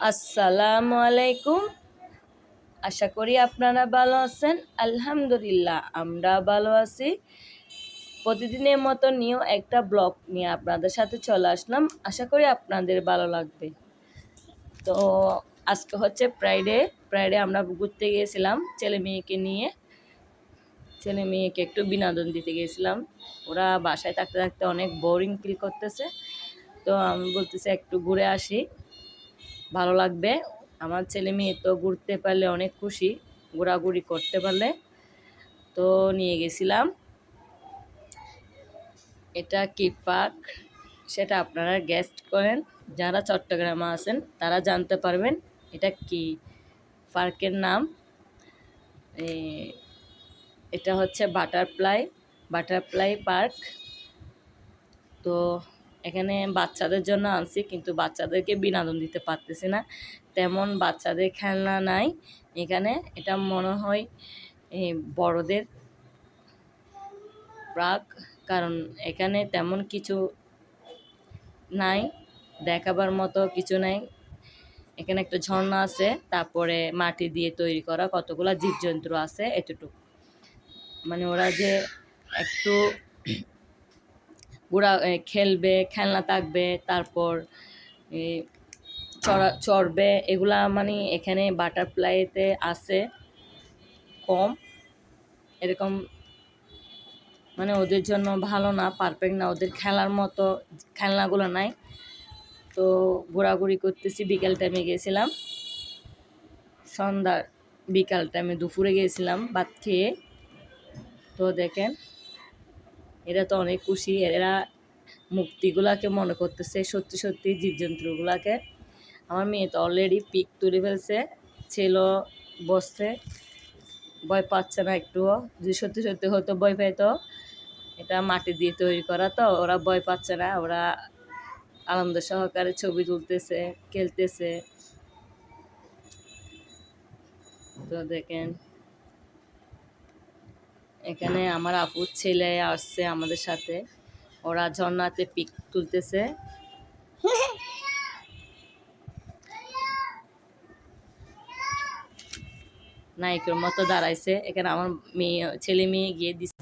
আসসালামু আলাইকুম আশা করি আপনারা ভালো আছেন। আলহামদুলিল্লাহ, আমরা ভালো আছি। প্রতিদিনের মতো নিয়েও একটা ব্লগ নিয়ে আপনাদের সাথে চলে আসলাম। আশা করি আপনাদের ভালো লাগবে। তো আজকে হচ্ছে ফ্রাইডে ফ্রাইডে আমরা ঘুরতে গিয়েছিলাম ছেলে মেয়েকে নিয়ে। ছেলে মেয়েকে একটু বিনোদন দিতে গিয়েছিলাম। ওরা বাসায় থাকতে থাকতে অনেক বোরিং ফিল করতেছে। তো আমি বলতেছি একটু ঘুরে আসি। ভালো লাগবে। আমার ছেলে মেয়ে তো ঘুরতে পারলে অনেক খুশি, ঘোরাঘুরি করতে পারলে। তো নিয়ে গেছিলাম। এটা কি পার্ক? সেটা আপনারা গেস্ট করেন। যারা চট্টগ্রামে আছেন, তারা জানতে পারবেন এটা কি পার্কের নাম। এটা হচ্ছে বাটারফ্লাই বাটারফ্লাই পার্ক। তো এখানে বাচ্চাদের জন্য আনছি, কিন্তু বাচ্চাদেরকে বিনোদন দিতে পারতেছি না। তেমন বাচ্চাদের খেলনা নাই। এখানে এটা মনে হয় বড়দের প্রাক, কারণ এখানে তেমন কিছু নাই, দেখাবার মতো কিছু নাই। এখানে একটা ঝর্ণা আছে, তারপরে মাটি দিয়ে তৈরি করা কতগুলো জীবজন্তু আছে এতটুকু। মানে ওরা যে একটু ঘোরা খেলবে, খেলনা থাকবে তারপর চড়া, চড়বে, এগুলা মানে এখানে বাটারফ্লাইতে আছে, কম। এরকম মানে ওদের জন্য ভালো না, পারফেক্ট না, ওদের খেলার মতো খেলনাগুলো নাই। তো ঘোরাঘুরি করতেছি, বিকেল টাইমে গেছিলাম। সন্ধ্যার বিকাল টাইমে দুপুরে গিয়েছিলাম ভাত খেয়ে। তো দেখেন এরা তো অনেক খুশি। এরা মুক্তিগুলাকে মনে করতেছে, সত্যি সত্যি জীবজন্তুগুলাকে। আমার মেয়ে তো অলরেডি পিক তুলে ফেলছে ছিল বসছে, ভয় পাচ্ছে না একটুও। যদি সত্যি সত্যি হতো ভয় পাইতো এটা মাটি দিয়ে তৈরি করা তো, ওরা ভয় পাচ্ছে না, ওরা আনন্দ সহকারে ছবি তুলতেছে, খেলতেছে। তো দেখেন এখানে আমার আপুর ছেলে আসছে আমাদের সাথে। ওরা ঝর্নাতে পিক তুলতেছে। নায়কের মতো দাঁড়াইছে। এখানে আমার মেয়ে, ছেলে মেয়ে গিয়ে দিচ্ছে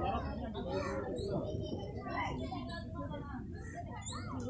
ইয়ারা জ্বালা এই জন্য ভয় পাও না ভয় পাইছিল